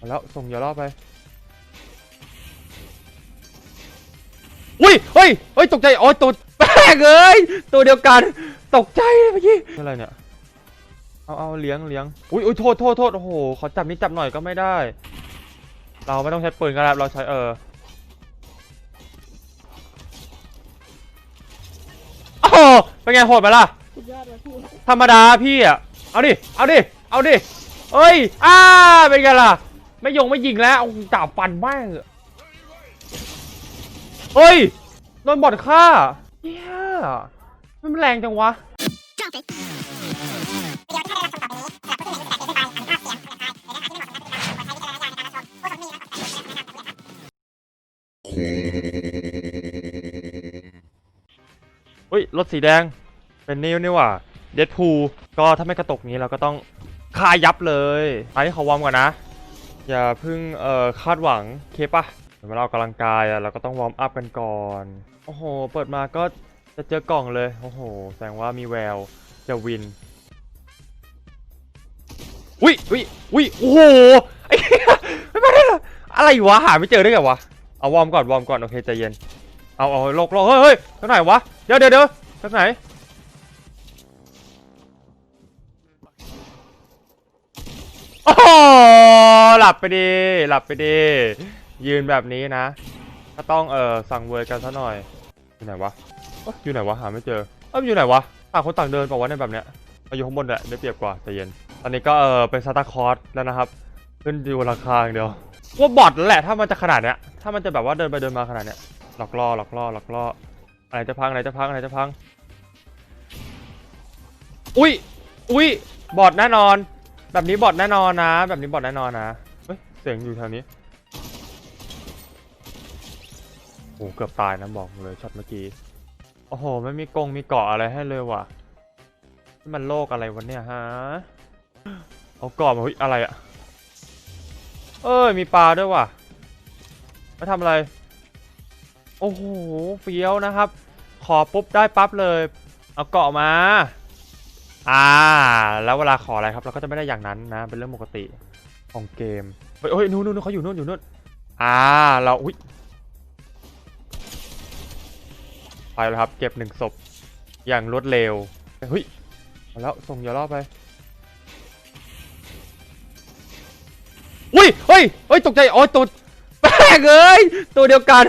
เอาแล้วส่งอย่ารอบไปอุ้ยเฮ้ยเฮ้ยตกใจอ๋อตัวแป้งเอ้ยตัวเดียวกัน ตกใจเลยเมื่อกี้อะไรเนี่ยเอาเอาเลี้ยงเลี้ยงอุ้ยอุ้ยโทษโทษโทษโอ้โหขอจับนิดจับหน่อยก็ไม่ได้ เราไม่ต้องใช้ปืนก็ได้เราใช้เออโอ้เป็นไงโหดไปล่ะธรรมดาพี่อะเอาดิเอาดิเอาดิเอ้ยอ้าเป็นไงล่ะ ไม่ยงไม่ยิงแล้วเอาจ่าฟันแม่งเฮ้ยโดนบอดฆ่าเฮียมันแรงจังวะเฮ้ย รถสีแดง เป็นนิวนี่ว่าเดดพูก็ถ้าไม่กระตกนี้เราก็ต้องคายับเลยอันนี้ขอวอมก่อนนะ อย่าเพิ่งเอ่อคาดหวังเคปะเวลาออกกำลังกายอะเราก็ต้องวอร์มอัพกันก่อน โอ้โห เปิดมาก็จะเจอกล่องเลย โอ้โห แสดงว่ามีแววจะวินอุ้ยอุ้ยอุ้ยโอ้โหไอ้ไม่มาได้เหรออะไรวะหาไม่เจอได้ไงวะเอาวอร์มก่อนวอร์มก่อนโอเคใจเย็นเอาเอาโลกโลกเฮ้ยเฮ้ยทางไหนวะเดี๋ยวเดี๋ยวเดี๋ยวทางไหนโอ้ หหลับไปดี หลับไปดี ยืนแบบนี้นะ ก็ต้องเออสั่งเวอร์กันซะหน่อย อยู่ไหนวะอยู่ไหนวะหาไม่เจอเอ้ยอยู่ไหนวะต่างคนต่างเดินเปล่าวะในแบบเนี้ยเราอยู่ข้างบนแหละได้เปรียบกว่าใจเย็น ตอนนี้ก็เออเป็นซาตาคอร์สแล้วนะครับ ขึ้นอยู่ราคาอย่างเดียวว่าบอทแล้วแหละถ้ามันจะขนาดเนี้ยถ้ามันจะแบบว่าเดินไปเดินมาขนาดเนี้ยหลอกล่อหลอกล่อหลอกล่ออะไรจะพังอะไรจะพังอะไรจะพัง อุ้ยอุ้ยบอทแน่นอน แบบนี้บอทแน่นอนนะ แบบนี้บอทแน่นอนนะเฮ้ยเสียงอยู่แถวนี้โอ้เกือบตายนะบอกเลยช็อตเมื่อกี้โอ้โหไม่มีกงมีเกาะอะไรให้เลยว่ะนี่มันโลกอะไรวะเนี่ยฮะเอาเกาะมาเฮ้ยอะไรอะเอ้ยมีปลาด้วยว่ะมาทำอะไร โอ้โหเฟี้ยวนะครับ ขอปุ๊บได้ปั๊บเลย เอาเกาะมา อ่า แล้วเวลาขออะไรครับ เราก็จะไม่ได้อย่างนั้นนะ เป็นเรื่องปกติของเกมเฮ้ยนู่นนู่นเขาอยู่นู่นอยู่นู่นอ่า เราอุ้ยไปแล้วครับ เก็บหนึ่งศพอย่างรวดเร็วเฮ้ยมาแล้วส่งอย่ารอบไปอุ้ยเฮ้ยเฮ้ยตกใจอ๋อตัวแป้งเอ้ยตัวเดียวกัน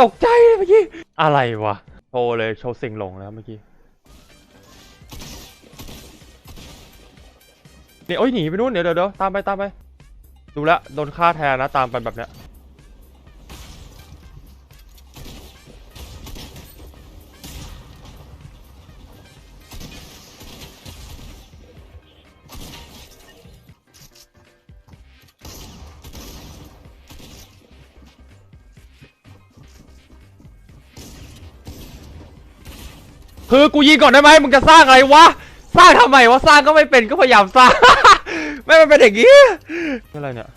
ตกใจเมื่อกี้อะไรวะโชว์เลยโชว์สิ่งหลงนะครับเมื่อกี้ นี่ยโอ้ยหนีไปนู่นเดี๋ยวเดี๋ยวตามไปตามไป ดูแลวโดนฆ่าแทนนะตามไปแบบเนี้ยคือกูยิงก่อนได้ไหมมึงจะสร้างอะไรวะ สร้างทำไมวะสร้างก็ไม่เป็นก็พยายามสร้าง ไม่มันเป็นอย่างงี้อะไรเนี่ย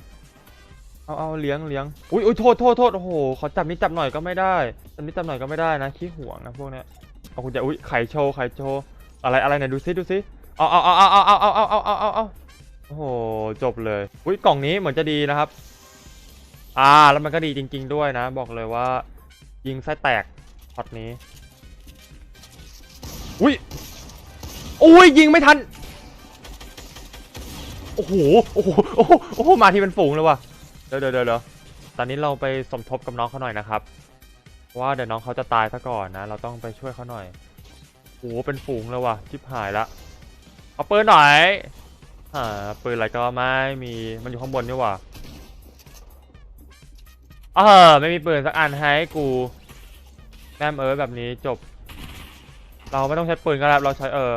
เอาเอาเลี้ยงเลี้ยงอุ้ยอุ้ยโทษโทษโทษโอ้โหขอจับนิดจับหน่อยก็ไม่ได้จับนิดจับหน่อยก็ไม่ได้นะขี้ห่วงนะพวกเนี้ยเอาคุณจะอุ้ยไข่โชว์ไข่โชว์อะไรอะไรเนี่ยดูซิดูซิเอาเอาเอาเอาเอาเอาเอาเอาเอาเอาเอาเอาโอ้โหจบเลยอุ้ยกล่องนี้เหมือนจะดีนะครับ อ่าแล้วมันก็ดีจริง ๆ ด้วยนะ บอกเลยว่า ยิงไส้แตกช็อตนี้อุ้ย อุ้ยยิงไม่ทัน โอ้โห โอ้โห โอ้โหโอ้โหมาที่เป็นฝูงเลยว่ะเดี๋ยวเดี๋ยวเดี๋ยวเดี๋ยวตอนนี้เราไปสมทบกับน้องเขาหน่อยนะครับ ว่าเดี๋ยวน้องเขาจะตายซะก่อนนะ เราต้องไปช่วยเขาหน่อย โอ้โห เป็นฝูงเลยว่ะชิบหายละ เอาปืนหน่อยอ่าปืนอะไรก็ไม่มี มันอยู่ข้างบนนี่ว่ะเออไม่มีปืนสักอันให้กูแม่มเออแบบนี้จบ เราไม่ต้องใช้ปืนก็ได้วเราใช้เออ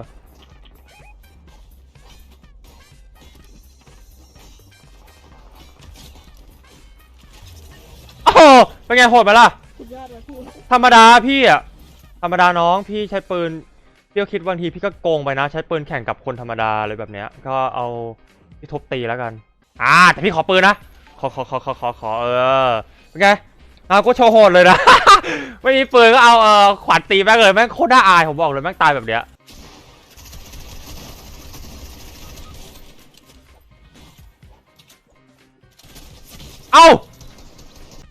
เป็นไงโหดไหมล่ะ สุดยอดเลยพี่ธรรมดาพี่อะธรรมดาน้องพี่ใช้ปืนพี่ก็คิดบางทีพี่ก็โกงไปนะ ใช้ปืนแข่งกับคนธรรมดาเลยแบบเนี้ย ก็เอาพี่ทุบตีแล้วกัน อ่า แต่พี่ขอปืนนะ ขอขอขอขอขอขอเออเป็นไงเอาก็โชว์โหดเลยนะ ไม่มีปืนก็เอาเออขวานตีแม่งเลยแม่งโคตรน่าอายผมบอกเลยแม่งตายแบบเนี้ยโเอ้า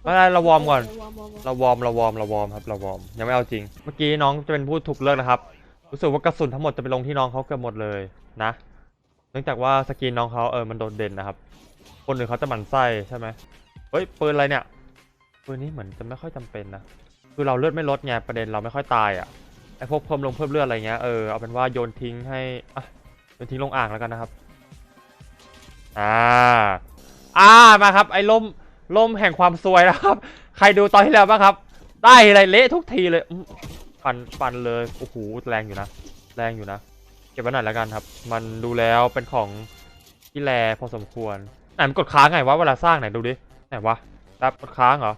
ไม่เป็นไรเราวอร์มก่อน วอร์มวอร์มวอร์มเราวอร์มเราวอร์มเราวอร์มครับเราวอร์มยังไม่เอาจริง เมื่อกี้น้องจะเป็นผู้ถูกเลือกนะครับ รู้สึกว่ากระสุนทั้งหมดจะไปลงที่น้องเขาเกือบหมดเลยนะ เนื่องจากว่าสกินน้องเขาเออมันโดดเด่นนะครับ คนอื่นเขาจะหมั่นไส้ใช่ไหมเฮ้ยปืนอะไรเนี่ยปืนนี้เหมือนจะไม่ค่อยจำเป็นนะ คือเราเลือดไม่ลดไงประเด็นเราไม่ค่อยตายอะไอพวกเพิ่มลงเพิ่มเลือดอะไรเงี้ยเออเอาเป็นว่าโยนทิ้งให้อะโยนทิ้งลงอ่างแล้วกันนะครับ อ่า อ่ามาครับไอ้ล่ม ล่มแห่งความซวยนะครับ ใครดูตอนที่แล้วบ้างครับ ได้อะไรเละทุกทีเลยอื้อฟันฟันเลยโอ้โหแรงอยู่นะ แรงอยู่นะ เก็บไว้หน่อยแล้วกันครับ มันดูแล้วเป็นของที่แรพอสมควรไหนมันกดค้างไงวะเวลาสร้างไหนดูดิไหนวะรับกดค้างเหรอ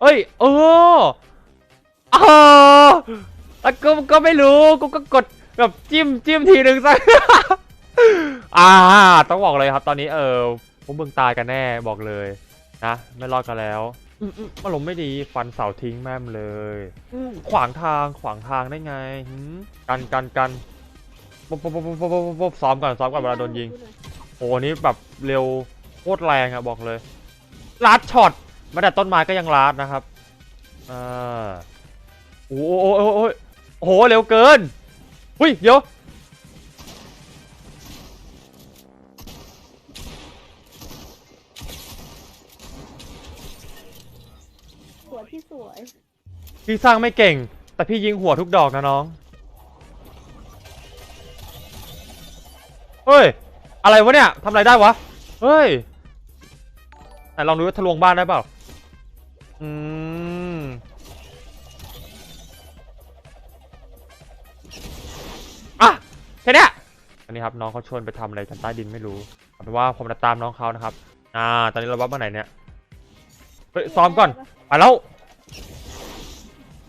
เอ้ยเออเออแล้วก็ก็ไม่รู้กูก็กดแบบจิ้มจิ้มทีหนึ่งซะอ่าต้องบอกเลยครับตอนนี้เออ พวกมึงตายกันแน่บอกเลยนะไม่รอดกันแล้วอืมอืมอารมณ์ไม่ดีฟันเสาทิ้งแม่มเลยอืมขวางทางขวางทางได้ไงหืมกันกันกันปุ๊บปุ๊บปุ๊บปุ๊บปุ๊บปุ๊บปุ๊บซ้อมก่อนซ้อมก่อนเวลาโดนยิงโอ้โหนี่แบบเร็วโคตรแรงอะบอกเลยลัดช็อตมาแต่ต้นไม้ก็ยังลัดนะครับอ่าโอ้โหโอ้โหโอ้โหโอ้โหเร็วเกินหุ้ยเดี๋ยว สวยพี่สวย พี่สร้างไม่เก่ง แต่พี่ยิงหัวทุกดอกนะน้อง เฮ้ย อะไรวะเนี่ยทำอะไรได้วะ เฮ้ยไหนลองดูว่าทะลวงบ้านได้เปล่า อืม อะแค่นี้อันนี้ครับน้องเขาชวนไปทำอะไรกันใต้ดินไม่รู้เอาเป็นว่าผมจะตามน้องเขานะครับ อ่า ตอนนี้เราวับมาไหนเนี่ย เฮ้ยซ้อมก่อน ไปแล้ว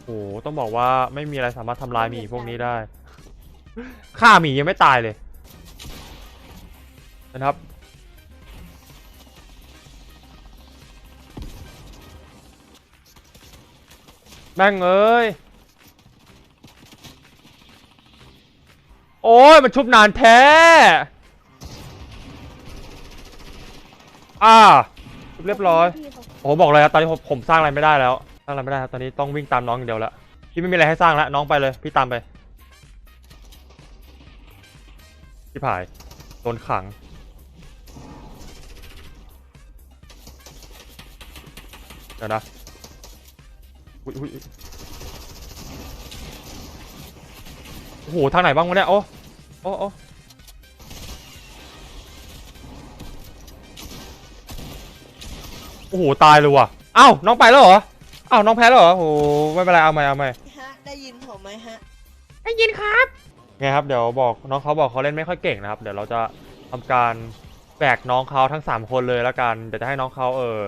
โอ้โหต้องบอกว่าไม่มีอะไรสามารถทำลายหมีพวกนี้ได้ ฆ่าหมียังไม่ตายเลย นะครับ แม่งเอ้ย โอ้ยมันชุบนานแท้ อ่าชุบเรียบร้อยพี่เขาโอ้โหบอกเลยครับตอนนี้ผมผมสร้างอะไรไม่ได้แล้ว สร้างอะไรไม่ได้ครับตอนนี้ต้องวิ่งตามน้องอย่างเดียวล้วพี่ไม่มีอะไรให้สร้างแล้วน้องไปเลย พี่ตามไปพี่ผายโดนขังเดี๋ยวนะอุ๊ยอุ๊ยโอ้โหทางไหนบ้างวะเนี่ยโอ้โอ้โอ้โอ้โหตายเลยว่ะเอ้าน้องไปแล้วเหรอ อ้าน้องแพ้แล้วเหรอโอ้โหไม่เป็นไรเอาใหม่เอาใหม่ฮะได้ยินผมไหมฮะ ได้ยินครับไงครับเดี๋ยวบอกน้องเขาบอกเขาเล่นไม่ค่อยเก่งนะครับ เดี๋ยวเราจะทำการแบกน้องเขาทั้ง 3 คนเลยแล้วกันเดี๋ยวจะให้น้องเขาเออ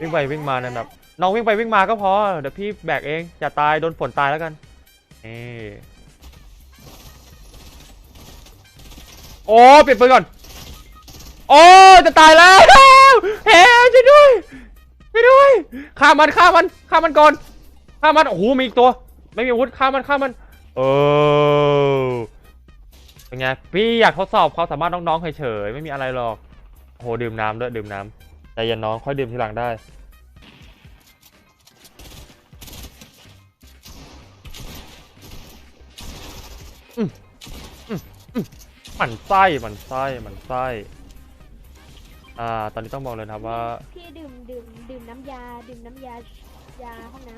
วิ่งไปวิ่งมาในแบบน้องวิ่งไปวิ่งมาก็พอเดี๋ยวพี่แบกเองอย่าตายโดนฝนตายแล้วกันนี่โอ้เปลี่ยนปืนก่อน โอ้จะตายแล้วเฮ้ยช่วยด้วย ช่วยด้วยฆ่ามันฆ่ามันฆ่ามันก่อนฆ่ามันโอ้โหมีอีกตัว ไม่มีอาวุธฆ่ามันฆ่ามันเออเป็นไงพี่อยากทดสอบความสามารถน้องๆเฉยๆไม่มีอะไรหรอกโหดื่มน้ำด้วยดื่มน้ำใจเย็นน้องค่อยดื่มทีหลังได้มันไส้มันไส้มันไส้ อ่า ตอนนี้ต้องบอกเลยนะครับว่า พี่ดื่มดื่มดื่มน้ำยา ดื่มน้ำยายาห้องน้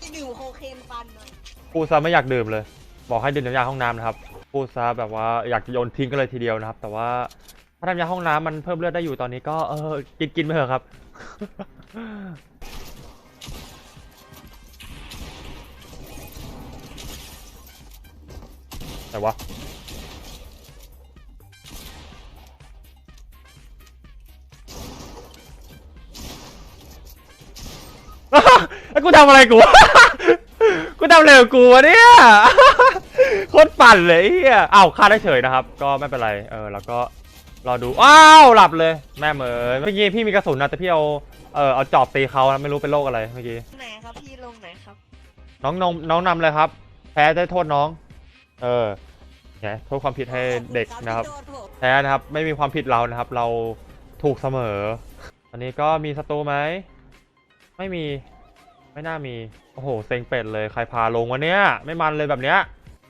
ที่ดื่มโคเคนฟันหน่อยพูดซะไม่อยากดื่มเลย บอกให้ดื่มน้ำยาห้องน้ำนะครับพูดซะแบบว่าอยากจะโยนทิ้งกันเลยทีเดียวนะครับ แต่ว่าถ้าน้ำยาห้องน้ำมันเพิ่มเลือดได้อยู่ตอนนี้ก็เออกินกินไปเถอะครับ แต่วะ แล้วกูทำอะไรกู กูทำอะไรกับกูวะเนี่ย โคตรปั่นเลยไอ้เฮียอ้าวฆ่าได้เฉยนะครับ ก็ไม่เป็นไร เออ แล้วก็รอดู อ้าว หลับเลย แม่เหมยเมื่อกี้พี่มีกระสุนนะแต่พี่เอา เออเอาจอบตีเขานะไม่รู้เป็นโรคอะไรเมื่อกี้ ไหนครับพี่ลงไหนครับ น้องน้องน้องนำเลยครับ แพ้ได้โทษน้อง เออไงโทษความผิดให้เด็กนะครับขอณที่โทษผมแพ้นะครับ ไม่มีความผิดเรานะครับ เราถูกเสมอ อันนี้ก็มีศัตรูไหม ไม่มี ไม่น่ามี โอ้โห เซ็งเป็ดเลย ใครพาลงวะเนี้ย ไม่มันเลยแบบเนี้ย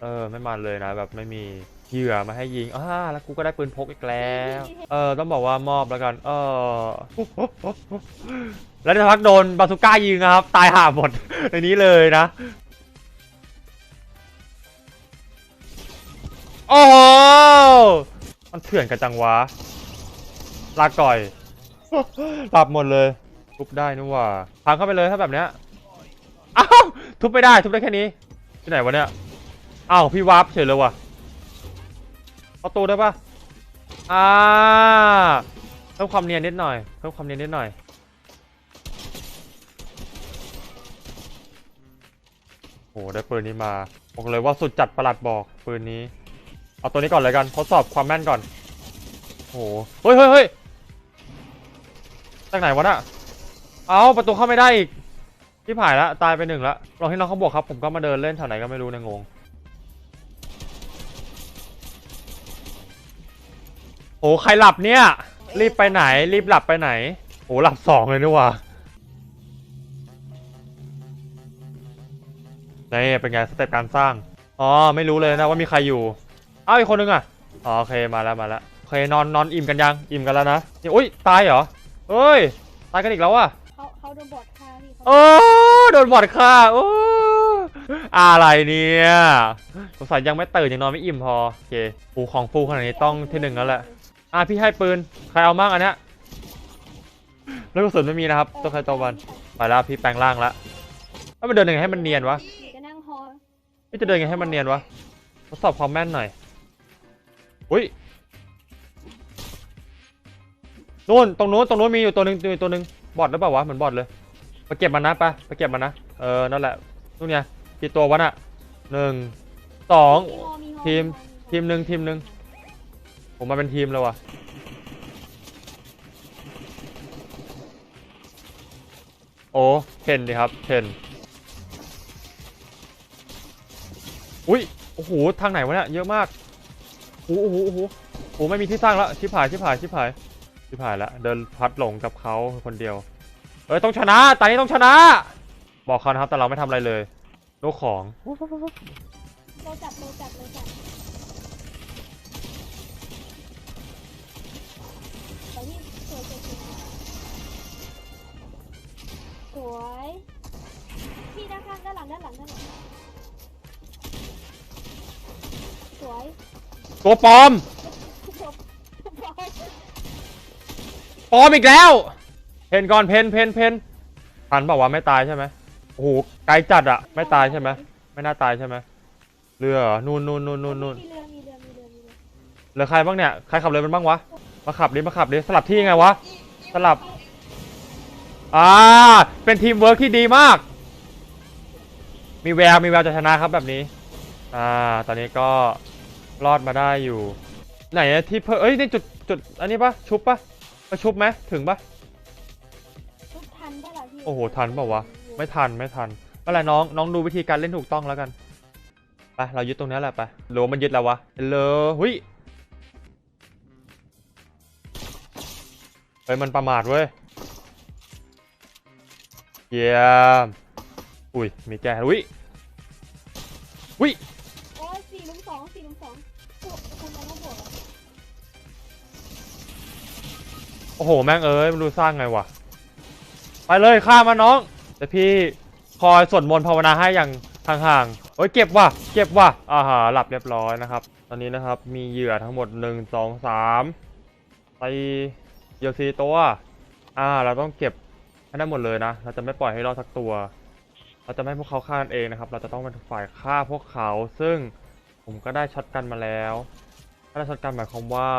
เออ ไม่มันเลยนะ แบบไม่มีเหยื่อมาให้ยิงอ่าแล้วกูก็ได้ปืนพกอีกแล้ว เออ ต้องบอกว่ามอบแล้วกัน เออ แล้วจะพักโดนบาซูก้ายิงนะครับ ตายห่าหมดในนี้เลยนะ โอ้โห มันเถื่อนกันจังวะ ลาก่อยหลับหมดเลย ทุบได้นี่ว่าพังเข้าไปเลยถ้าแบบเนี้ยอ้าวทุบไม่ได้ทุบได้แค่นี้ที่ไหนวะเนี่ยอ้าวพี่วาร์ปเฉยเลยว่ะเข้าตู้ได้ปะอ่าเพิ่มความเนียนนิดหน่อยเพิ่มความเนียนนิดหน่อยโอ้ได้ปืนนี้มาบอกเลยว่าสุดจัดประหลัดบอกปืนนี้เอาตัวนี้ก่อนเลยกันทดสอบความแม่นก่อนโอ้โหเฮ้ยเฮ้ยเฮ้ยจากไหนวะน่ะ เอาประตูเข้าไม่ได้อีกที่ผ่ายละตายไปหนึ่งละลองที่น้องเขาบอกครับ ผมก็มาเดินเล่นแถวไหนก็ไม่รู้ในยงง โอ้ใครหลับเนี่ย รีบไปไหน รีบหลับไปไหนโอ้หลับสองเลยนี่ว่านี่เป็นไงสเต็ปการสร้าง อ๋อ ไม่รู้เลยนะว่ามีใครอยู่ อ้าวอีกคนนึงอะอ๋อโอเคมาแล้วมาแล้วโอเคนอนนอนอิ่มกันยัง อิ่มกันแล้วนะนี่อุ้ยตายเหรอเฮ้ย ตายกันอีกแล้วอะ เขาโดนบอดฆ่าพี่เขาโอ้โดนบอดฆ่าโอ้อะไรเนี่ยสงสัยยังไม่ตื่นยังนอนไม่อิ่มพอโอเคฟูของฟูขนาดนี้ต้องที่หนึ่งแล้วแหละอะพี่ให้ปืนใครเอามั่งอันเนี้ยแล้วกระสุนไม่มีนะครับตัวใครตัวมันไปแล้วพี่แปลงร่างล้วแล้วมันเดินยังไงให้มันเนียนวะพี่ก็นั่งฮอพี่จะเดินยังไงให้มันเนียนวะทดสอบความแม่นหน่อยอุ้ยนู่นตรงนู้นตรงนู้นมีอยู่ตัวหนึ่งมีตัวหนึ่ง บอดหรือเปล่าวะเหมือนบอดเลยไปเก็บมันนะไปไปเก็บมันนะเออนั่นแหละนู่นไงกี่ตัววะน่ะหนึ่งสองมีฮอมีฮอทีมฮอทีมหนึ่งทีมหนึ่งผมมาเป็นทีมแล้ววะโอ้เทนดีครับเทนอุ้ยโอ้โหทางไหนวะเนี่ยเยอะมากโอ้โหโอ้โหโอ้โหโอ้โหไม่มีที่สร้างแล้วชิบหายชิบหายชิบหาย ชิบหายแล้วเดินพัดหลงกับเขาคนเดียว เอ้ยต้องชนะตอนนี้ต้องชนะ บอกเขานะครับแต่เราไม่ทำอะไรเลยโลกของโลจับโลจับโลจับไปพี่สวยสวยสวยสวยพี่ด้านข้างด้านหลังด้านหลังด้านหลังสวยตัวปลอม ปลอมอีกแล้ว เพนก่อนเพนเพนเพนทันบอกว่าวะไม่ตายใช่ไหมโอ้โหไกลจัดอะไม่ตายใช่ไหมไม่น่าตายใช่ไหมเรือเหรอนู่นนู่นนู่นนู่นนู่นมีเรือมีเรือมีเรือมีเรือเหลือใครบ้างเนี่ยใครขับเรือเป็นบ้างวะมาขับดิมาขับดิสลับที่ไงวะสลับอ่าเป็นทีมเวิร์กที่ดีมาก มีแววมีแววจะชนะครับแบบนี้อ่าตอนนี้ก็รอดมาได้อยู่ ไหนอะที่เพิ่มเอ้ยนี่จุดจุดอันนี้ปะชุบปะ ไปชุบไหมถึงปะทุกทันได้หรอพี่โอ้โหทันเปล่าวะไม่ทันไม่ทันไม่เป็นไรน้องน้องดูวิธีการเล่นถูกต้องแล้วกันไปเรายึดตรงนี้แหละไปหรือว่ามันยึดแล้ววะเฮลโหลหุยเฮ้ยมันประมาทเว้ยเยี่ยมอุ้ยมีแก้อุ้ยอุ้ยโอ้ย โอ้โห แม่งเอ้ยมันดูสร้างไงวะ ไปเลยฆ่ามันน้อง แต่พี่คอยสวดมนต์ภาวนาให้อย่างห่างๆเฮ้ยเก็บว่ะ เก็บว่ะอ่าฮะหลับเรียบร้อยนะครับ ตอนนี้นะครับ มีเหยื่อทั้งหมด1 2 3ไปเหยื่อสี่ตัว อ่า เราต้องเก็บให้ได้หมดเลยนะ เราจะไม่ปล่อยให้รอดสักตัว เราจะไม่ให้พวกเขาฆ่ากันเองนะครับ เราจะต้องเป็นฝ่ายฆ่าพวกเขา ซึ่งผมก็ได้ช็อตกันมาแล้วถ้าได้ช็อตกันหมายความว่า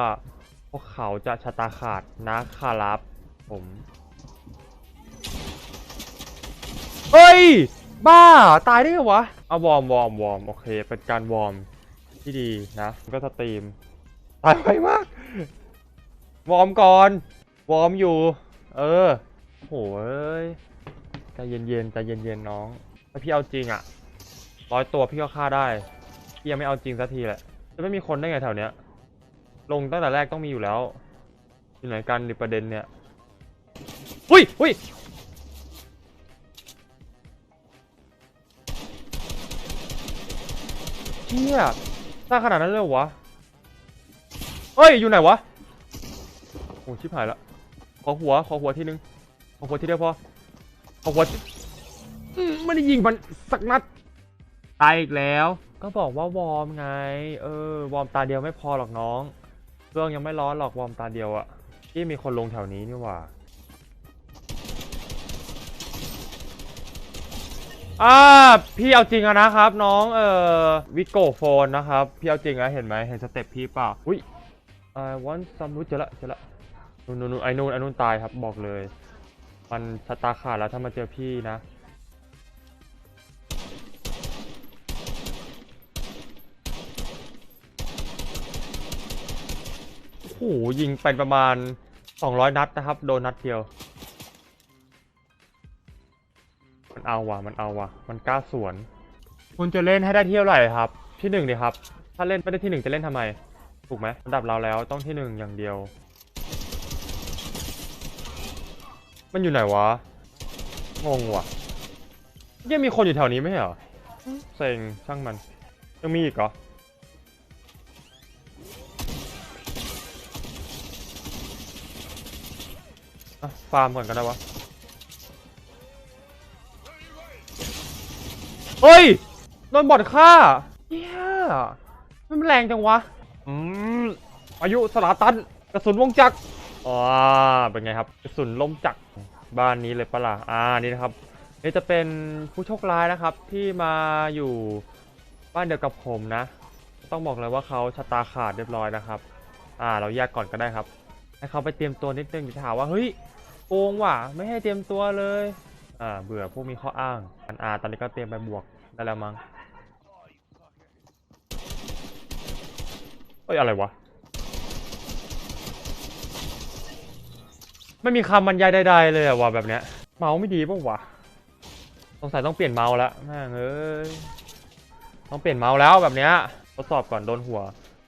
พวกเขาจะชะตาขาดนะคารับผม เฮ้ย บ้า ตายได้ไงวะ เอาวอร์มวอร์มวอร์มโอเค เป็นการวอร์มที่ดีนะ ก็สตรีม ตายไปมาก วอร์มก่อน วอร์มอยู่ เออโหเอ้ยใจเย็นๆใจเย็นๆน้อง ถ้าพี่เอาจริงอะร้อยตัวพี่ก็ฆ่าได้ พี่ยังไม่เอาจริงสักทีแหละ จะไม่มีคนได้ไงแถวเนี้ย ลงตั้งแต่แรกต้องมีอยู่แล้วอยู่ไหนกันในประเด็นเนี่ยอุ้ยอุ้ยเฮียสร้างขนาดนั้นเลยเหรอวะเฮ้ย อยู่ไหนวะ โอ้ชิบหายละ ขอหัว ขอหัวทีนึง ขอหัวทีเดียวพอ ขอหัวทีอืมไม่ได้ยิงมันสักนัด ตายอีกแล้ว ก็บอกว่าวอร์มไง เออ วอร์มตาเดียวไม่พอหรอกน้อง เครื่องยังไม่ร้อนหรอกวอร์มตาเดียวอะที่มีคนลงแถวนี้นี่หว่าอ่าพี่เอาจริงอะนะครับ น้องเอ่อวิโกโฟนนะครับพี่เอาจริงอะเห็นไหมเห็นสเต็ปพี่เปล่าอุ้ย I want some รู้เจอละเจอละนู่นนู่นนู่นไอ้นู่นไอ้นู่นตายครับบอกเลย มันชะตาขาดแล้วถ้ามาเจอพี่นะ โอ้โหยิงไปประมาณ 200 นัดนะครับ โดนนัดเดียว มันเอาว่ะ มันเอาว่ะ มันกล้าสวน คุณจะเล่นให้ได้เที่ยวไหร่ครับ ที่หนึ่งดีครับ ถ้าเล่นไม่ได้ที่หนึ่งจะเล่นทำไม ถูกไหมระดับเราแล้วต้องที่หนึ่งอย่างเดียว มันอยู่ไหนวะ งงว่ะยังมีคนอยู่แถวนี้ไหมเหรอเซ็งช่างมัน ยังมีอีกเหรอ ฟาร์มก่อนก็ได้วะเฮ้ยโดนบอดฆ่าเฮียมันแรงจังวะ อืมอายุสลาตันกระสุนวงจักรอ๋อเป็นไงครับกระสุนลมจักรบ้านนี้เลยปะล่ะอ่านี่นะครับนี่จะเป็นผู้โชคร้ายนะครับที่มาอยู่บ้านเดียวกับผมนะ ต้องบอกเลยว่าเขาชะตาขาดเรียบร้อยนะครับ อ่า เราแยกก่อนก็ได้ครับ ให้เขาไปเตรียมตัวนิดนึงจะถามว่าเฮ้ยโกงว่ะไม่ให้เตรียมตัวเลยอ่าเบื่อพวกมีข้ออ้างอันอาตอนนี้ก็เตรียมไปบวกได้แล้วมั้งเฮ้ยอะไรวะไม่มีคำบรรยายใดๆเลยอะว่ะแบบเนี้ยเมาส์ไม่ดีป่ะวะสงสัยต้องเปลี่ยนเมาส์แล้วแม่งเอ้ยต้องเปลี่ยนเมาส์แล้วแบบเนี้ยทดสอบก่อนโดนหัว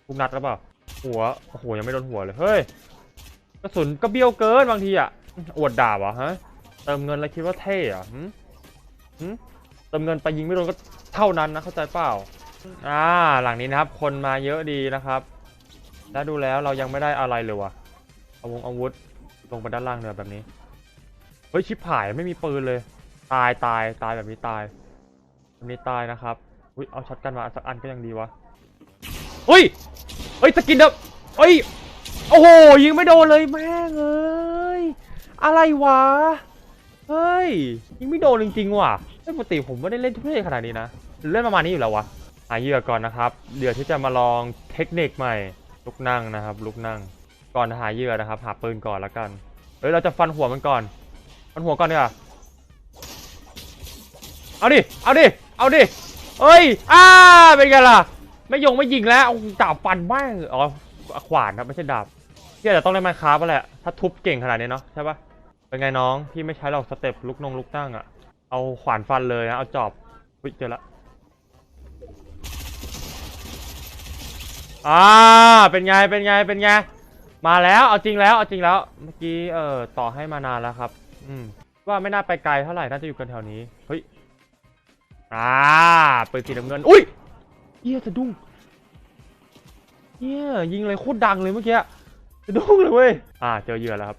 ทุกนัดหรือเปล่าหัวโอ้โหยังไม่โดนหัวเลยเฮ้ย กระสุนก็เบี้ยวเกินบางทีอะอวดด่าเหรอฮะเติมเงินแล้วคิดว่าเท่เหรอะหึหึเติมเงินไปยิงไม่โดนก็เท่านั้นนะเข้าใจเปล่าอ่าหลังนี้นะครับ คนมาเยอะดีนะครับ แล้วดูแล้วเรายังไม่ได้อะไรเลยวะเอาวงอาวุธลงไปด้านล่างเนือแบบนี้เฮ้ยชิบหายไม่มีปืนเลย ตายตายตายแบบนี้ตายแบบนี้ตายนะครับอุ้ยเอาช็อตกันมาสักอันก็ยังดีวะเฮ้ยเฮ้ยสกินเดบเฮ้ย โอ้โหยิงไม่โดนเลยแม่งเอ้ยอะไรวะเฮ้ยยิงไม่โดนจริงๆว่ะไม่ปกติผมไม่ได้เล่นทุกเล่ขนาดนี้นะเล่นประมาณนี้อยู่แล้ววะหาเหยื่อก่อนนะครับเดี๋ยวที่จะมาลองเทคนิคใหม่ลุกนั่งนะครับ ลุกนั่ง ก่อนหาเหยื่อนะครับ หาปืนก่อนแล้วกันเฮ้ยเราจะฟันหัวมันก่อน ฟันหัวก่อนดีกว่าเอาดิเอาดิเอาดิเฮ้ยอ้าเป็นไงล่ะไม่ยงไม่ยิงแล้วเอาดาบฟันบ้างอ๋อขวานครับไม่ใช่ดาบ พี่อาจจะต้องเล่นไมค์คราฟแหละ ถ้าทุบเก่งขนาดนี้เนาะใช่ปะเป็นไงน้อง พี่ไม่ใช้หรอกสเต็ปลุกนงลุกนั่งอะเอาขวานฟันเลยนะเอาจอบอุ้ยเจอละอ่าเป็นไงเป็นไงเป็นไงมาแล้วเอาจริงแล้วเอาจริงแล้วเมื่อกี้เอ่อต่อให้มานานแล้วครับ อืมว่าไม่น่าไปไกลเท่าไหร่น่าจะอยู่กันแถวนี้เฮ้ยอ่าปืนสีน้ำเงินอุ้ยเฮียสะดุ้งเฮียยิงเลยโคตรดังเลยเมื่อกี้ สะดุ้งเลยเว้ย อ่า เจอเหยื่อแล้วครับ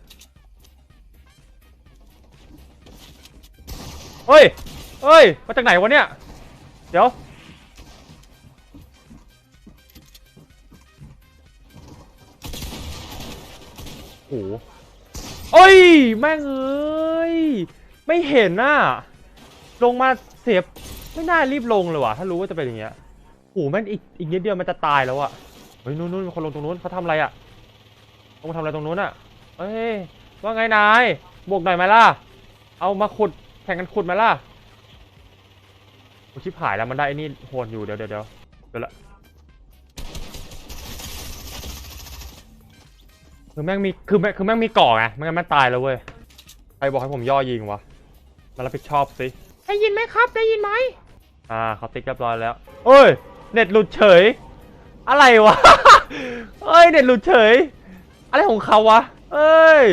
เฮ้ย เฮ้ย มาจากไหนวะเนี่ย เดี๋ยว โอ้โหเอ้ย แม่งเอ้ย ไม่เห็นน่ะ ลงมาเสียบ ไม่น่ารีบลงเลยว่ะ ถ้ารู้ว่าจะเป็นอย่างเงี้ยโอ้โหแม่งอีกอีกนิดเดียวมันจะตายแล้วอะเฮ้ย นู้นนู้นคนลงตรงนู้นเขาทำอะไรอะ ลงมาทำอะไรตรงนู้นอะเฮ้ยว่าไงนายบวกหน่อยไหมล่ะ เอามาขุดแข่งกันขุดไหมล่ะโอ้ชิบหายแล้วมันได้ไอ้นี่โหดอยู่เดี๋ยวเดี๋ยวเดี๋ยวเดี๋ยวละคือแม่งมีคือแม่งคือแม่งมีเกาะไงไม่งั้นแม่งตายแล้วเว้ยใครบอกให้ผมย่อยิงวะมารับผิดชอบสิได้ยินไหมครับ ได้ยินไหมอ่าเขาติ๊กเรียบร้อยแล้วเอ้ยเน็ตหลุดเฉย อะไรวะ เอ้ยเน็ตหลุดเฉย อะไรของเขาวะ เอ้ย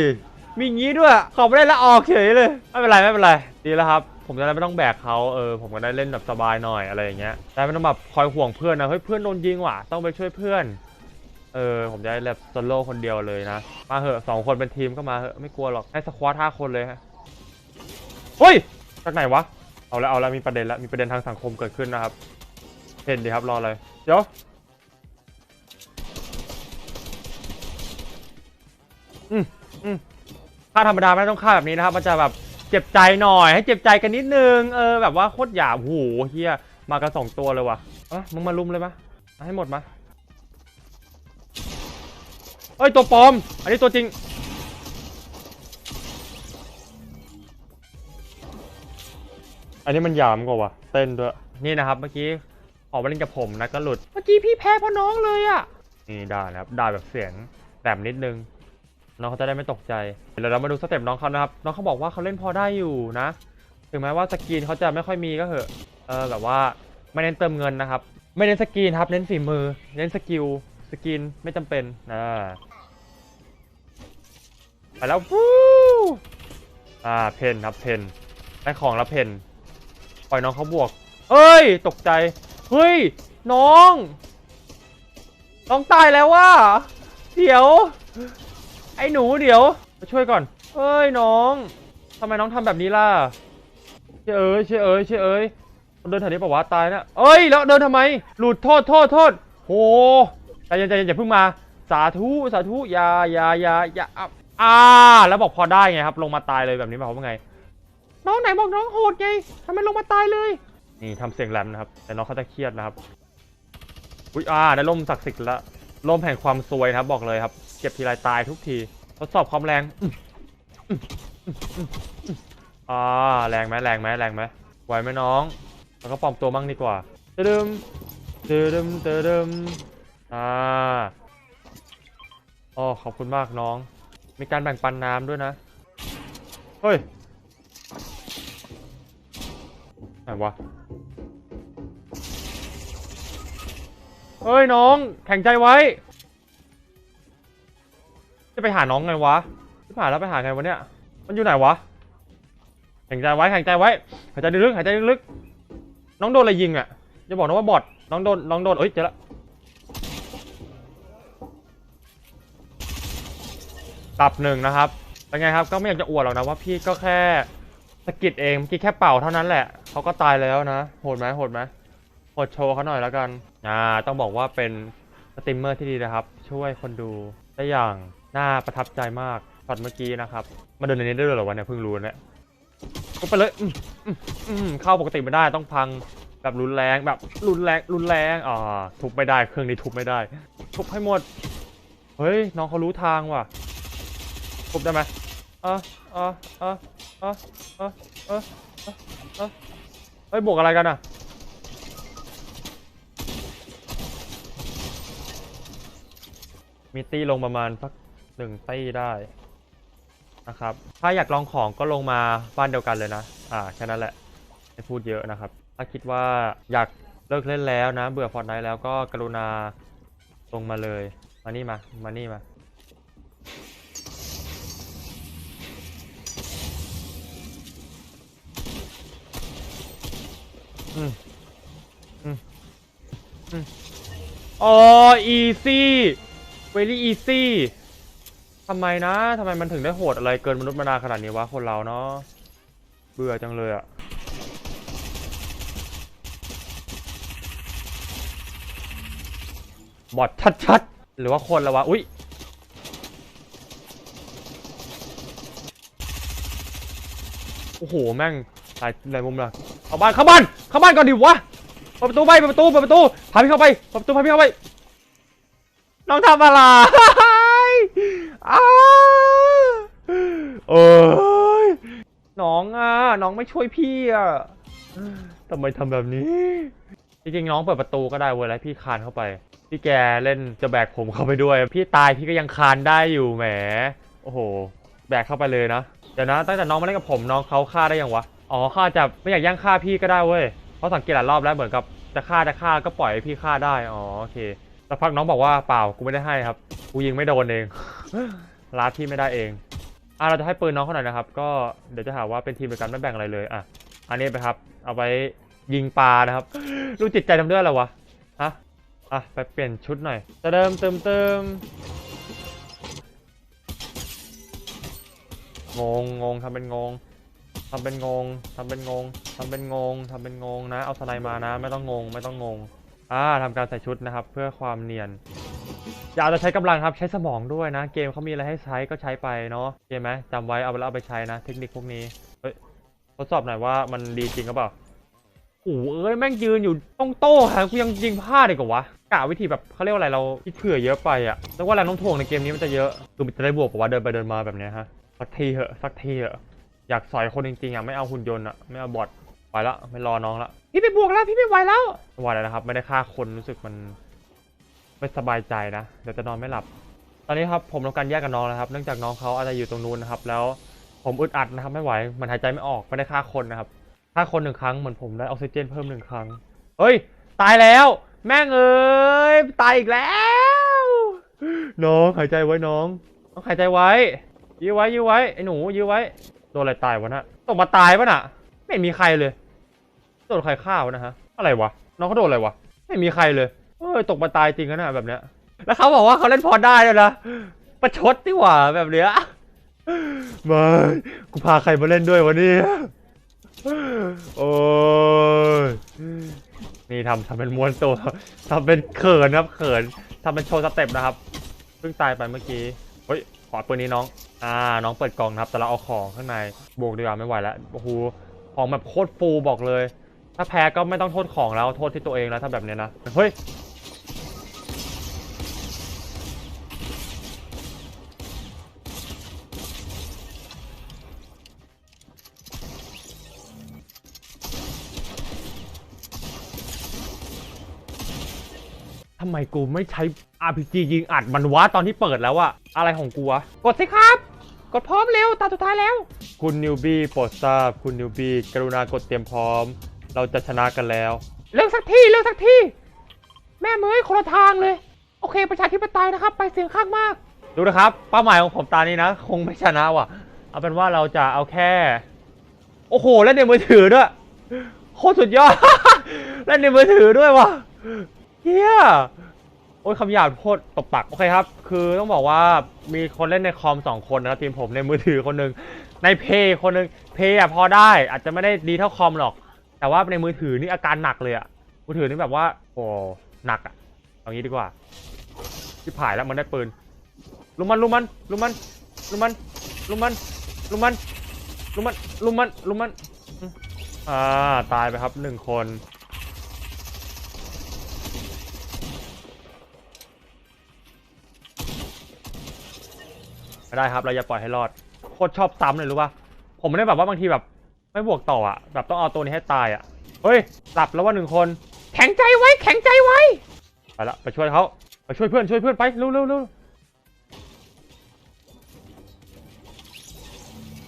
มีงี้ด้วยขอไม่ได้ละออกเฉยเลย ไม่เป็นไรไม่เป็นไร ดีแล้วครับ ผมจะได้ไม่ต้องแบกเขาเออ ผมก็ได้เล่นแบบสบายหน่อยอะไรอย่างเงี้ยได้ไม่ต้องแบบคอยห่วงเพื่อนนะเฮ้ยเพื่อนโดนยิงว่ะ ต้องไปช่วยเพื่อน เออ ผมจะได้แบบโซโล่คนเดียวเลยนะ มาเหอะสองคนเป็นทีมก็มาเหอะไม่กลัวหรอก ให้สควอตห้าคนเลยฮะเฮ้ย จากไหนวะ เอาแล้วเอาแล้วมีประเด็นแล้วมีประเด็นทางสังคมเกิดขึ้นนะครับเห็นดีครับรอเลย เดี๋ยว อืมอืมฆ่าธรรมดาไม่ต้องฆ่าแบบนี้นะครับ มันจะแบบเจ็บใจหน่อย ให้เจ็บใจกันนิดนึง เออแบบว่าโคตรหยาบโอ้โหเฮียมากันสองตัวเลยว่ะเอะมึงมาลุมเลยมะเอาให้หมดมาเอ้ยตัวปลอม อันนี้ตัวจริง อันนี้มันหยามกว่าว่ะเต้นด้วย นี่นะครับเมื่อกี้ออกมาเล่นกับผมนะก็หลุด เมื่อกี้พี่แพ้เพราะน้องเลยอะนี่ด่านะครับด่าแบบเสียงแหลมนิดนึง น้องเขาจะได้ไม่ตกใจเดี๋ยวเรามาดูสเต็ปน้องเขานะครับ น้องเขาบอกว่าเขาเล่นพอได้อยู่นะ ถึงแม้ว่าสกรีนเขาจะไม่ค่อยมีก็เหอะเออแบบว่าไม่เน้นเติมเงินนะครับ ไม่เน้นสกรีนครับเน้นฝีมือ เน้นสกิลสกรีนไม่จำเป็นนะไปแล้ววู้อ่าเพนครับเพนได้ของแล้วเพนปล่อยน้องเขาบวกเฮ้ย ตกใจ เฮ้ย น้อง น้องตายแล้วว่ะเดี๋ยว ไอ้หนูเดี๋ยวมาช่วยก่อนเอ้ยน้องทำไมน้องทำแบบนี้ล่ะเชื่อเอ้ยเชื่อเอ้ยเชื่อเอ้ยเดินแถวนี้ปะวะตายนะเอ้ยแล้วเดินทำไม หลุดโทษโทษโทษโหใจเย็นใจเย็นอย่าเพิ่งมา สาธุสาธุอย่าอย่าอย่าอย่าอะอ่าแล้วบอกพอได้ไงครับ ลงมาตายเลยแบบนี้หมายความว่าไง น้องไหนบอกน้องโหดไงทำไมลงมาตายเลย นี่ทำเสียงแหลมนะครับ แต่น้องเขาจะเครียดนะครับ อุ้ยอ่าได้ล่มศักดิ์สิทธิ์ล้วล่มแห่งความซวยนะครับบอกเลยครับ เก็บทีไรตายทุกที ทดสอบความแรงอ่าแรงไหมแรงไหมแรงไหมไหวไหมน้องแล้วก็ปลอมตัวมั่งดีกว่าเตดึมเตดึมเตดึมอ่าอ๋อขอบคุณมากน้อง มีการแบ่งปันน้ำด้วยนะ เฮ้ยไหนวะเฮ้ยน้อง แข็งใจไว้ จะไปหาน้องไงวะจะผ่านแล้วไปหาไงวะเนี่ย มันอยู่ไหนวะแข็งใจไว้แข็งใจไว้หายใจลึกๆหายใจลึกๆน้องโดนอะไรยิงอะอย่าบอกนะว่าบอทน้องโดนน้องโดนเอ้ยเจอละตับหนึ่งนะครับเป็นไงครับก็ไม่อยากจะอวดหรอกนะว่าพี่ก็แค่สกิดเองเมื่อกี้แค่เป่าเท่านั้นแหละเขาก็ตายแล้วนะโหดไหมโหดไหมโหดโชว์เขาหน่อยแล้วกันอ่าต้องบอกว่าเป็นสตรีมเมอร์ที่ดีนะครับ ช่วยคนดูได้อย่าง น่าประทับใจมากช็อตเมื่อกี้นะครับ มาเดินในนี้ได้ด้ยเหรอวะเนี่ยเพิ่งรู้เนี่ยก็ไปเลยเข้าปกติไม่ได้ต้องพังแบบรุนแรงแบบรุนแรงรุนแรงอ่าทุบไม่ได้เครื่องนี้ทุบไม่ได้ ทุบให้หมด เฮ้ยน้องเขารู้ทางว่ะทุบได้ไหมอะอะอะอะอะอะอะเฮ้ยบวกอะไรกันอะมีตี้ลงประมาณสัก หนึ่งตี้ได้นะครับ ถ้าอยากลองของก็ลงมาบ้านเดียวกันเลยนะ อ่าแค่นั้นแหละ ไม่พูดเยอะนะครับ ถ้าคิดว่าอยากเลิกเล่นแล้วนะ เบื่อฟอร์ n ไน e แล้วก็กรุณาลงมาเลย มานี่มา มานี่มาอืมอืมอืมอ๋อ easy very easy ทำไมนะทำไมมันถึงได้โหดอะไรเกินมนุษย์มนาขนาดนี้วะคนเราเนาะเบื่อจังเลยอะบอดชัดๆ หรือว่าคนละวะ อุ๊ยโอ้โห แม่งหลายหลายมุมเลยเข้าบ้าน เข้าบ้าน เข้าบ้านก่อนดิวะเปิดประตูไปเปิดประตูเปิดประตู พาพี่เข้าไปเปิดประตู พาพี่เข้าไป น้องทำอะไร อ้าเอ้ยน้องอะน้องไม่ช่วยพี่อะทำไมทำแบบนี้ จริงๆน้องเปิดประตูก็ได้เว้ยแล้วพี่คานเข้าไป พี่แกเล่นจะแบกผมเข้าไปด้วย พี่ตายพี่ก็ยังคานได้อยู่แหม โอ้โห แบกเข้าไปเลยนะ เดี๋ยวนะตั้งแต่น้องมาเล่นกับผมน้องเขาฆ่าได้ยังวะ อ๋อฆ่าจะไม่อยากย่างฆ่าพี่ก็ได้เว้ย เพราะสังเกตหลายรอบแล้วเหมือนกับจะฆ่าจะฆ่าก็ปล่อยให้พี่ฆ่าได้ อ๋อโอเค สักพักน้องบอกว่าเปล่ากูไม่ได้ให้ครับ กูยิงไม่โดนเองลาดที่ไม่ได้เองอะเราจะให้ปืนน้องเขาหน่อยนะครับ ก็เดี๋ยวจะหาว่าเป็นทีมเดียวกันไม่แบ่งอะไรเลยอะอันนี้ไปครับ เอาไว้ยิงปลานะครับรู้จิตใจทำด้วยอะไรวะฮะอะไปเปลี่ยนชุดหน่อยเติมเติมเติมงงงงทำเป็นงงทำเป็นงงทำเป็นงงทำเป็นงงทำเป็นงงนะ เอาสไนมานะ ไม่ต้องงง ไม่ต้องงง อ่าทำการใส่ชุดนะครับ เพื่อความเนียนอย่าเอาแต่ใช้กำลังครับใช้สมองด้วยนะ เกมเขามีอะไรให้ใช้ก็ใช้ไปเนาะเกมไหมจำไว้เอาไปแล้วเอาไปใช้นะ เทคนิคพวกนี้เฮ้ยทดสอบหน่อยว่ามันดีจริงหรือเปล่าโอ้เอ้ยแม่งยืนอยู่ต้องโต้หากูยังยิงพลาดอีกเหรอวะกะวิธีแบบเขาเรียกว่าอะไรเราคิดเผื่อเยอะไปอะแต่ว่าแรงโน้มถ่วงในเกมนี้มันจะเยอะคือมันจะได้บวกกว่าเดินไปเดินมาแบบเนี้ยฮะสักทีเหอะสักทีเหอะอยากสอยคนจริงๆอะไม่เอาหุ่นยนต์อะไม่เอาบอท ไปละไม่รอน้องละพี่ไปบวกแล้วพี่ไม่ไหวแล้วไม่ไหวแล้วนะครับ ไม่ได้ฆ่าคนรู้สึกมันไม่สบายใจนะเดี๋ยวจะนอนไม่หลับ ตอนนี้ครับผมทำการแยกกับน้องนะครับ เนื่องจากน้องเขาอาจจะอยู่ตรงนู้นนะครับ แล้วผมอึดอัดนะครับ ไม่ไหวมันหายใจไม่ออกไม่ได้ฆ่าคนนะครับฆ่าคนหนึ่งครั้งเหมือนผมได้ออกซิเจนเพิ่มหนึ่งครั้งเฮ้ย ตายแล้ว แม่งเอ้ยตายอีกแล้ว น้องหายใจไว้น้องต้องหายใจไว้ยื้อไว้ยื้อไว้ไอ้หนูยื้อไว้โดนอะไรตายวะน่ะตกมาตายปะน่ะ ไม่มีใครเลย โดนใครฆ่าวนะฮะ อะไรวะ น้องเขาโดนอะไรวะ ไม่มีใครเลย เอ้ย ตกมาตายจริงนะน่ะแบบเนี้ย แล้วเขาบอกว่าเขาเล่นพอได้แล้วยนะ ประชดดีกว่าแบบเนี้ยม่กูพาใครมาเล่นด้วยวะเนี่ยโอ้ย นี่ทำทำเป็นมวนตัวทำเป็นเขินครับเขินทำเป็นโชว์สเต็ปนะครับ เพิ่งตายไปเมื่อกี้ เฮ้ย ขอปืนนี้น้อง อ่า น้องเปิดกล่องนะครับ แต่เราเอาของข้างใน บวกดีกว่าไม่ไหวแล้ว โอ้โห ของแบบโคตรฟูบอกเลย ถ้าแพ้ก็ไม่ต้องโทษของแล้วโทษที่ตัวเองแล้วถ้าแบบเนี้ยนะ เฮ้ย ทำไมกูไม่ใช้ RPG ยิงอัดมันวะตอนที่เปิดแล้วอะอะไรของกูวะกดสิครับ ดพร้อมเร็วตาสุดท้ายแล้ว คุณนิวบี้โปรดทราบ คุณนิวบี้กรุณากดเตรียมพร้อม เราจะชนะกันแล้ว เร็วสักทีเร็วสักทีแม่เมยคนละทางเลย โอเค ประชาธิปไตยนะครับ ไปเสียงข้างมาก ดูนะครับ เป้าหมายของผมตานี้นะ คงไม่ชนะว่ะ เอาเป็นว่าเราจะเอาแค่ โอ้โหเล่นในมือถือด้วยโคตรสุดยอด เล่นในมือถือด้วยว่ะเฮียโอ้ยคำหยาบโคตรตบปากโอเคครับ คือต้องบอกว่ามีคนเล่นในคอมสองคนนะครับทีมผมในมือถือคนหนึ่งในเพย์คนหนึ่งเพย์อะพอได้อาจจะไม่ได้ดีเท่าคอมหรอก แต่ว่าในมือถือนี่อาการหนักเลยอะมือถือนี่แบบว่า โอ้หนักอะเอางี้ดีกว่าที่ผายแล้วมันได้ปืนลุมมันลุมมันลุมมันลุมมันลุมมันลุมมันลุมมันลุมมันลุมมันอ่าตายไปครับหนึ่งคน ไม่ได้ครับ เราอย่าปล่อยให้รอด โคตรชอบซ้ำเลยรู้ป่ะ ผมไม่ได้แบบว่าบางทีแบบ ไม่บวกต่ออะ แบบต้องเอาตัวนี้ให้ตายอะ เฮ้ยหลับแล้วว่าหนึ่งคน แข็งใจไว้ แข็งใจไว้ ไปละไปช่วยเขาไปช่วยเพื่อนช่วยเพื่อนไปเร็วเร็วเร็ว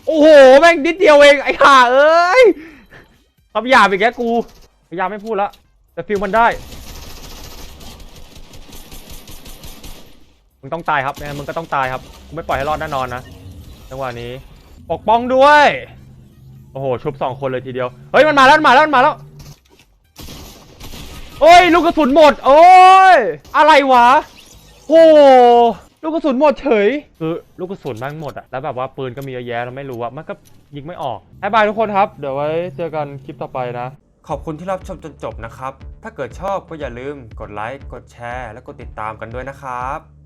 โอ้โห แม่งนิดเดียวเองไอ้ห่าเอ้ยคำหยาบอีกแกกู พยายามไม่พูดละ แต่ฟิลมันได้ มึงต้องตายครับไม่งั้นมึงก็ต้องตายครับ กูไม่ปล่อยให้รอดแน่นอนนะจังหวะนี้ ปกป้องด้วย โอ้โห ชุบสองคนเลยทีเดียว เฮ้ย มันมาแล้ว มันมาแล้ว มันมาแล้ว โอ้ย ลูกกระสุนหมด โอ้ย อะไรวะ โอ้ลูกกระสุนหมดเฉย คือลูกกระสุนแม่งหมดอะแล้วแบบว่าปืนก็มีเยอะแยะเราไม่รู้อะมันก็ยิงไม่ออกบายบายทุกคนครับ เดี๋ยวไว้เจอกันคลิปต่อไปนะ ขอบคุณที่รับชมจนจบนะครับ ถ้าเกิดชอบก็อย่าลืมกดไลค์ กดแชร์ และกดติดตามกันด้วยนะครับ